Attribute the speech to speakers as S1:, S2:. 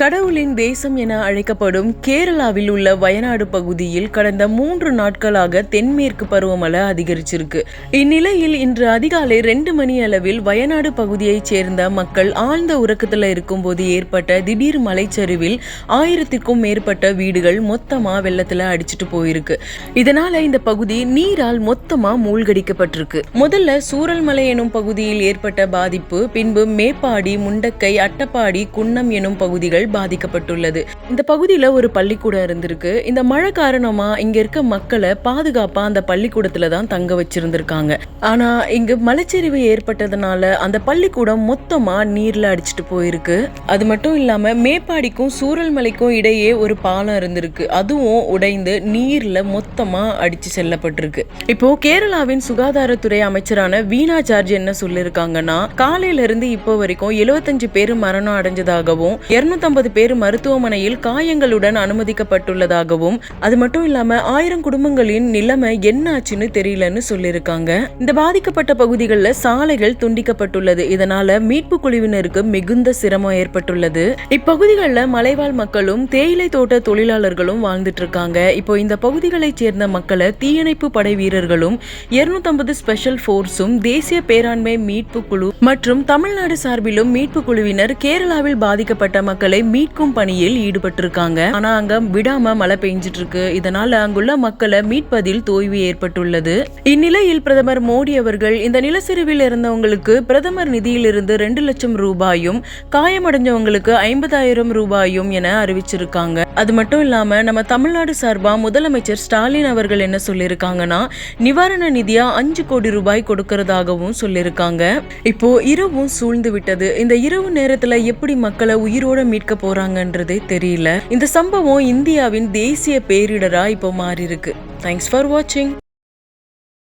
S1: கடவுளின் தேசம் என அழைக்கப்படும் கேரளாவில் உள்ள வயநாடு பகுதியில் கடந்த மூன்று நாட்களாக தென்மேற்கு பருவமழை அதிகரிச்சிருக்கு. இந்நிலையில் இன்று அதிகாலை ரெண்டு மணி அளவில் வயநாடு பகுதியைச் சேர்ந்த மக்கள் ஆழ்ந்த உறக்கத்தில் இருக்கும்போது ஏற்பட்ட திடீர் மலைச்சரிவில் ஆயிரத்திற்கும் மேற்பட்ட வீடுகள் மொத்தமா வெள்ளத்துல அடிச்சிட்டு போயிருக்கு. இதனால இந்த பகுதி நீரால் மொத்தமா மூழ்கடிக்கப்பட்டிருக்கு. முதல்ல சூரல்மலை எனும் பகுதியில் ஏற்பட்ட பாதிப்பு பின்பு மேப்பாடி முண்டக்கை அட்டப்பாடி குன்னம் எனும் பகுதிகள் பாதிக்கப்பட்டுள்ளது. இந்த பகுதியில் ஒரு பள்ளிக்கூடம் இருந்திருக்கு. இந்த மழை காரணமா இங்க இருக்க மக்களை பாதுகாப்பா அந்த பள்ளிக்கூடத்துல தான் தங்க வச்சிருந்திருக்காங்க. ஆனா இங்கு மலைச்சரிவு ஏற்பட்டதுனால அந்த பள்ளிக்கூடம் மொத்தமா நீர்ல அடிச்சிட்டு போயிருக்கு. அது மட்டும் இல்லாம மேப்பாடிக்கும் சூரல்மலைக்கும் இடையே ஒரு பாலம் இருந்திருக்கு. அதுவும் உடைந்து நீர்ல மொத்தமா அடிச்சு செல்லப்பட்டிருக்கு. இப்போ கேரளாவின் சுகாதாரத்துறை அமைச்சரான வீணா ஜார்ஜ் என்ன சொல்லியிருக்காங்கன்னா காலையில இருந்து இப்போ வரைக்கும் 75 பேர் மரணம் அடைஞ்சதாகவும் 250 பேர் மருத்துவமனையில் காயங்களுடன் அனுமதிக்கப்பட்டுள்ளதாகவும் அது மட்டும் இல்லாம ஆயிரம் குடும்பங்களின் நிலைமை என்ன ஆச்சுன்னு தெரியலன்னு சொல்லியிருக்காங்க. இந்த பாதிக்கப்பட்ட பகுதிகளில் சாலைகள் துண்டிக்கப்பட்டுள்ளது. இதனால மீட்பு குழுவினருக்கு மிகுந்த சிரமம் ஏற்பட்டுள்ளது. இப்பகுதிகளில் மலைவாழ் மக்களும் தேயிலை தோட்ட தொழிலாளர்களும் வாழ்ந்துட்டு இருக்காங்க இப்போ இந்த பகுதிகளைச் சேர்ந்த மக்களை தீயணைப்பு படை வீரர்களும் 250 ஸ்பெஷல் போர்ஸும் தேசிய பேராண்மை மீட்பு குழு மற்றும் தமிழ்நாடு சார்பிலும் மீட்பு குழுவினர் கேரளாவில் பாதிக்கப்பட்ட மக்களை மீட்கும் பணியில் ஈடுபட்டிருக்காங்க. ஆனா அங்க விடாம மழை பெஞ்சிட்டு இருக்கு இதனால அங்குள்ள மக்களை மீட்பதில் தோய்வு ஏற்பட்டுள்ளது. இந்நிலையில் பிரதமர் மோடி அவர்கள் இந்த நிலச்சரிவில் இருந்தவங்களுக்கு பிரதமர் நிதியிலிருந்து ரெண்டு லட்சம் ரூபாயும் காயமடைஞ்சவங்களுக்கு ஐம்பதாயிரம் ரூபாயும் என அறிவிச்சிருக்காங்க. அது மட்டும் இல்லாம நம்ம தமிழ்நாடு சார்பா முதலமைச்சர் ஸ்டாலின் அவர்கள் என்ன சொல்லியிருக்காங்கன்னா நிவாரண நிதியா அஞ்சு கோடி ரூபாய் கொடுக்கறதாகவும் சொல்லியிருக்காங்க இப்போ இரவும் சூழ்ந்து விட்டது இந்த இரவு நேரத்துல எப்படி மக்களை உயிரோட மீட்க போறாங்கன்றதே தெரியல. இந்த சம்பவம் இந்தியாவின் தேசிய பேரிடரா இப்போ மாறி இருக்கு தேங்க்ஸ் ஃபார் வாட்சிங்